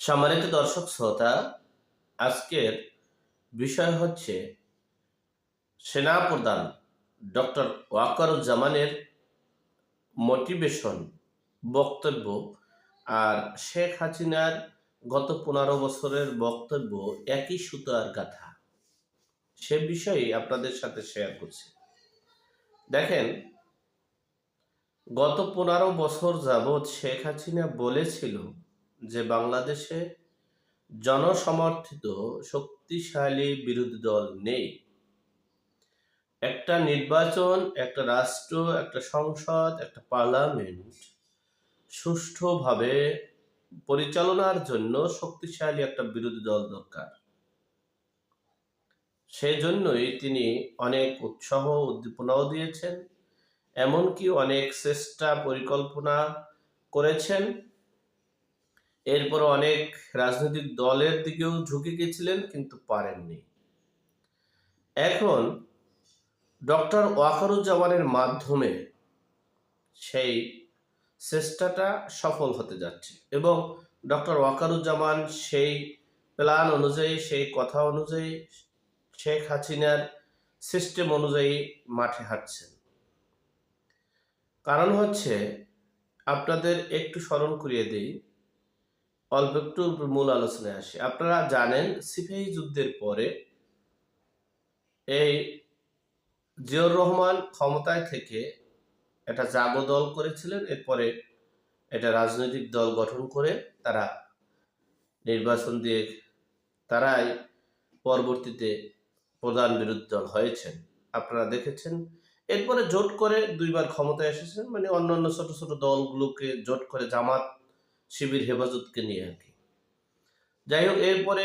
সম্মানিত দর্শক শ্রোতা, আজকের বিষয় হচ্ছে সেনাপ্রধান ডক্টর ওয়াকারুজ্জামানের মোটিভেশন, বক্তব্য আর শেখ হাসিনার গত পনেরো বছরের বক্তব্য একই সুতার গাথা। সে বিষয়ে আপনাদের সাথে শেয়ার করছি। দেখেন, গত পনেরো বছর যাবৎ শেখ হাসিনা বলেছিল যে বাংলাদেশে জনসমর্থিত শক্তিশালী বিরোধী দল নেই। একটা নির্বাচন, একটা রাষ্ট্র, একটা সংসদ, একটা পার্লামেন্ট সুষ্ঠুভাবে পরিচালনার জন্য শক্তিশালী একটা বিরোধী দল দরকার। সেই জন্যই তিনি অনেক উৎসাহ, উদ্দীপনাও দিয়েছেন, এমনকি অনেক চেষ্টা, পরিকল্পনা করেছেন। এরপর অনেক রাজনৈতিক দলের দিকেও ঝুঁকে গেছিলেন, কিন্তু পারেননি। এখন ডক্টর ওয়াকারুজ্জামানের মাধ্যমে সেই চেষ্টাটা সফল হতে যাচ্ছে এবং ডক্টর ওয়াকারুজ্জামান সেই প্ল্যান অনুযায়ী, সেই কথা অনুযায়ী শেখ হাসিনার সিস্টেম অনুযায়ী মাঠে হাঁটছেন। কারণ হচ্ছে, আপনাদের একটু স্মরণ করিয়ে দিই অল্প একটু মূল আলোচনায় আসি। আপনারা জানেন সিপাহী যুদ্ধের পরে এই জিয়র রহমান ক্ষমতায় থেকে একটা জাগো দল করেছিলেন। এরপরে এটা রাজনৈতিক দল গঠন করে তারা নির্বাচন দিয়ে তারাই পরবর্তীতে প্রধান বিরোধী দল হয়েছেন। আপনারা দেখেছেন, এরপরে জোট করে দুইবার ক্ষমতায় এসেছেন। মানে অন্যান্য ছোট ছোট দলগুলোকে জোট করে জামাত শিবির হেফাজতকে নিয়ে আর কি। যাই হোক, এরপরে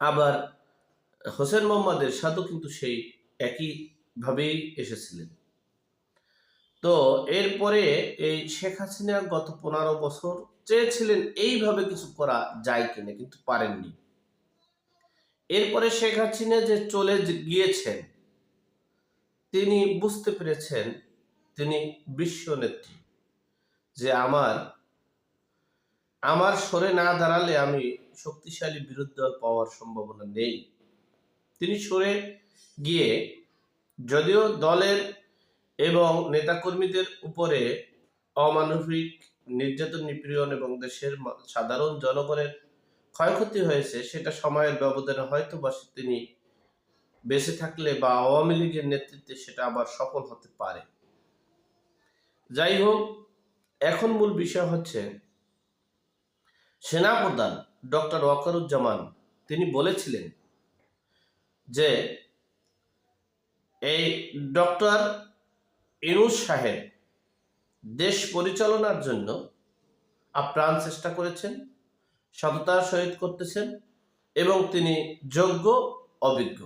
আবার হোসেন মোহাম্মদের সাথেও কিন্তু সেই একইভাবেই এসেছিলেন। তো এরপরে এই শেখ হাসিনা গত পনেরো বছর চেয়েছিলেন এইভাবে কিছু করা যায় কিনা, কিন্তু পারেননি। এরপরে শেখ হাসিনা যে চলে গিয়েছেন, তিনি বুঝতে পেরেছেন তিনি বিশ্ব নেত্রী। যে আমার আমার সরে না দাঁড়ালে আমি শক্তিশালী বিরোধী দল পাওয়ার সম্ভাবনা নেই। তিনি সরে গিয়ে যদিও দলের এবং নেতাকর্মীদের উপরে অমানবিক, নির্যাতন, নিপীড়ন এবং দেশের সাধারণ জনগণের ক্ষয়ক্ষতি হয়েছে, সেটা সময়ের ব্যবধানে হয়তো বা তিনি বেঁচে থাকলে বা আওয়ামী লীগের নেতৃত্বে সেটা আবার সফল হতে পারে। যাই হোক এখন মূল বিষয় হচ্ছে, সেনাপ্রধান ডক্টর ওয়াকারুজ্জামান, তিনি বলেছিলেন যে এই ডক্টর ইনুস সাহেব দেশ পরিচালনার জন্য আপ্রাণ চেষ্টা করেছেন, সততার সহিত করতেছেন এবং তিনি যোগ্য, অভিজ্ঞ।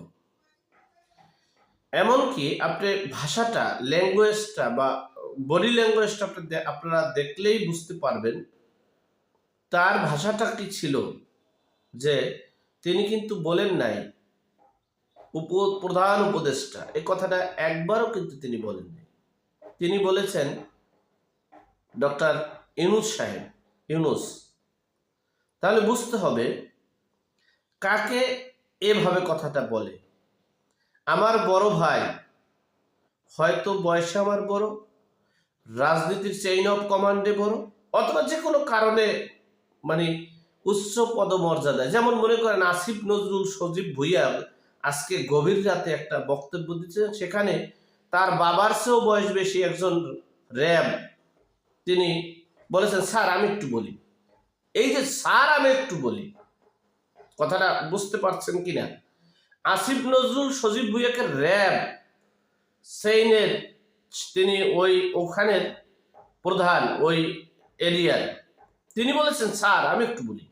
এমনকি আপনি ভাষাটা ল্যাঙ্গুয়েজটা বা বডি ল্যাঙ্গুয়েজটা আপনি আপনারা দেখলেই বুঝতে পারবেন, তার ভাষাটা কি ছিল যে তিনি কিন্তু বলেন নাই, উপ প্রধান উপদেষ্টা, এই কথাটা একবারও কিন্তু তিনি বলেননি তিনি বলেছেন, ডক্টর ইউনুস সাহেব, ইউনুস, তাহলে বুঝতে হবে কাকে এভাবে কথাটা বলে। আমার বড় ভাই, হয়তো বয়সে আমার বড় রাজনীতির চেইন অফ কমান্ডে বড় অথবা যে কোনো কারণে মানে উচ্চ পদমর্যাদায় যেমন মনে করেন আসিফ নজরুল সজীব ভুইয়া আজকে গভীর রাতে একটা বক্তব্য দিচ্ছেন, সেখানে তার বাবার চেয়েও বয়স বেশি একজন র্যাব, তিনি বলেছেন, স্যার, আমি একটু বলি। এই যে, স্যার, আমি একটু বলি। কথাটা বুঝতে পারছেন কিনা? আসিফ নজরুল সজীব ভুইয়াকে র্যাব সেইনের তিনি ওই ওখানের প্রধান, ওই এরিয়ার তিনি বলেছেন, স্যার, আমি একটু বলি।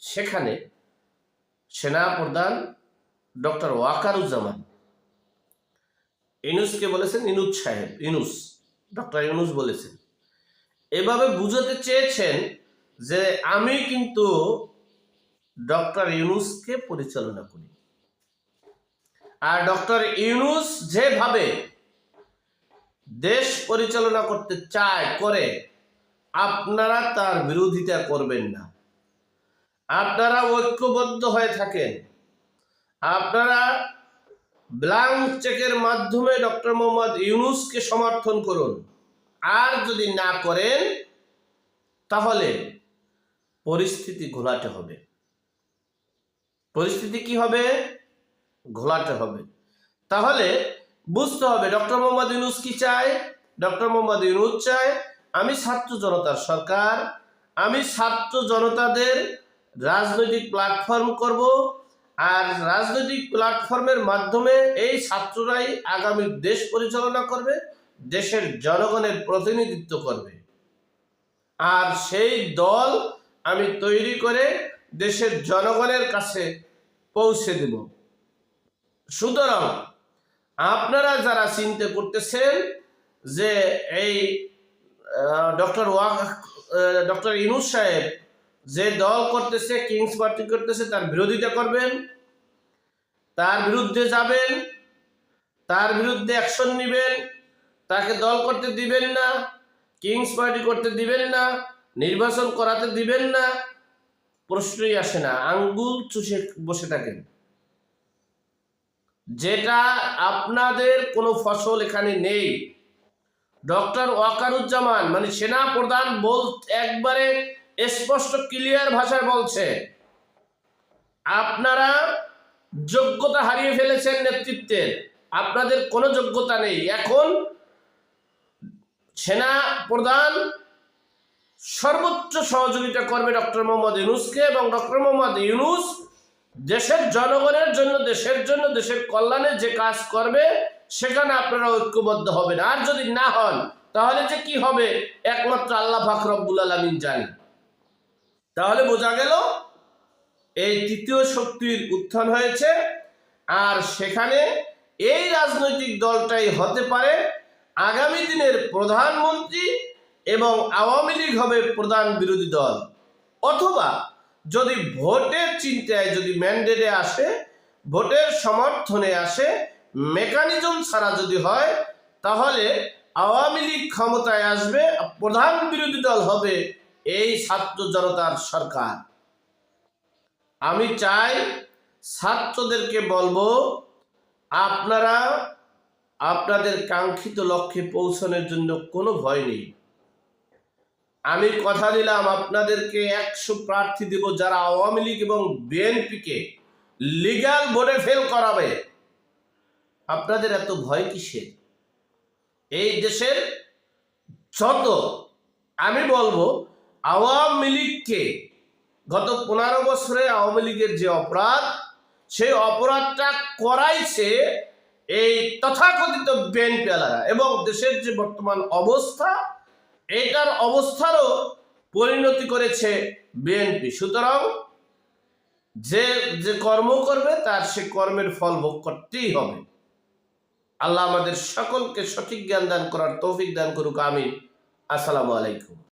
সেখানে সেনা প্রধান ডক্টর ওয়াকারুজ্জামান, ইনুসকে বলেছেন, ইনুস সাহেব, ইনুস, ডক্টর ইনুস বলেছেন। এভাবে বুঝাতে চেয়েছেন যে আমি কিন্তু ডক্টর ইউনুসকে পরিচালনা করি। আর ডক্টর ইউনুস যেভাবে দেশ পরিচালনা করতে চায় করে, আপনারা তার বিরোধিতা করবেন না। আপনারা ঐক্যবদ্ধ হয়ে থাকেন। আপনারা ব্লাঙ্ক চেকের মাধ্যমে ডক্টর মোহাম্মদ ইউনুসকে সমর্থন করুন। আর যদি না করেন, তাহলে পরিস্থিতি ঘোলাটে হবে। পরিস্থিতি কি হবে? ঘোলাটে হবে। তাহলে বুঝতে হবে, ডক্টর মোহাম্মদ ইউনুস কি চায়? ডক্টর মোহাম্মদ ইউনুস চায়, আমি ছাত্র জনতার সরকার, আমি ছাত্র জনতাদের রাজনৈতিক প্ল্যাটফর্ম করব, আর রাজনৈতিক প্ল্যাটফর্মের মাধ্যমে এই ছাত্ররাই আগামী দেশ পরিচালনা করবে, দেশের জনগণের প্রতিনিধিত্ব করবে। আর সেই দল আমি তৈরি করে দেশের জনগণের কাছে পৌঁছে দেব। সুতরাং আপনারা যারা চিন্তা করতেছেন যে এই ডক্টর ওয়াক ডক্টর ইনুস সাহেব যে দল করতেছে, কিংস পার্টি করতেছে, তার বিরোধিতা করবেন, তার বিরুদ্ধে যাবেন, তার বিরুদ্ধে অ্যাকশন নেবেন, তাকে দল করতে দিবেন না, কিংস পার্টি করতে দিবেন না, নির্বাচন করাতে দিবেন না, প্রশ্নই আসে না, আঙ্গুল চুষে বসে থাকেন। যেটা আপনাদের কোনো ফসল এখানে নেই। ডক্টর ওয়াকারুজ্জামান মানে সেনা প্রধান বল একবারে স্পষ্ট ক্লিয়ার ভাষায় বলছে, আপনারা যোগ্যতা হারিয়ে ফেলেছেন নেতৃত্বের আপনাদের কোনো যোগ্যতা নেই। এখন সেনা প্রধান সর্বোচ্চ সহযোগিতা করবে ডক্টর মোহাম্মদ ইউনুসকে এবং ডক্টর মোহাম্মদ ইউনুস দেশের জনগণের জন্য, দেশের জন্য, দেশের কল্যাণে যে কাজ করবে, সেখানে আপনারা ঐক্যবদ্ধ হবেন। আর যদি না হন, তাহলে যে কি হবে? একমাত্র আল্লাহ ফাকরবুল আলমিন জানি তাহলে বোঝা গেল, এই তৃতীয় শক্তির উত্থান হয়েছে, আর সেখানে এই রাজনৈতিক দলটাই হতে পারে। আগামী দিনের প্রধানমন্ত্রী এবং আওয়ামী লীগ হবে প্রধান বিরোধী দল। অথবা যদি ভোটের চিন্তায় যদি ম্যান্ডেটে আসে, ভোটের সমর্থনে আসে মেকানিজম ছাড়া যদি হয়, তাহলে আওয়ামী লীগ ক্ষমতায় আসবে, প্রধান বিরোধী দল হবে এই ছাত্র জনতার সরকার। আমি চাই ছাত্রদেরকে বলব, আপনারা আপনাদের কাঙ্ক্ষিত লক্ষ্যে পৌঁছানোর জন্য কোনো ভয় নেই। আমি কথা দিলাম আপনাদেরকে একশো প্রার্থী দেব যারা আওয়ামী লীগ এবং বিএনপিকে লিগ্যাল বোর্ডে ফেল করাবে। আপনাদের এত ভয় কিসের? এই দেশের যত, আমি বলব, আওয়ামী লীগকে গত পনেরো বছরে আওয়ামী লীগের যে অপরাধ, সেই অপরাধটা করাইছে এই তথাকথিত বিএনপিওয়ালারা এবং দেশের যে বর্তমান অবস্থা এটার অবস্থারও পরিণতি করেছে বিএনপি। সুতরাং যে যে কর্ম করবে, তার সে কর্মের ফল ভোগ করতেই হবে। আল্লাহ আমাদের সকলকে সঠিক জ্ঞান দান করার তৌফিক দান করুক আমি আসসালামু আলাইকুম।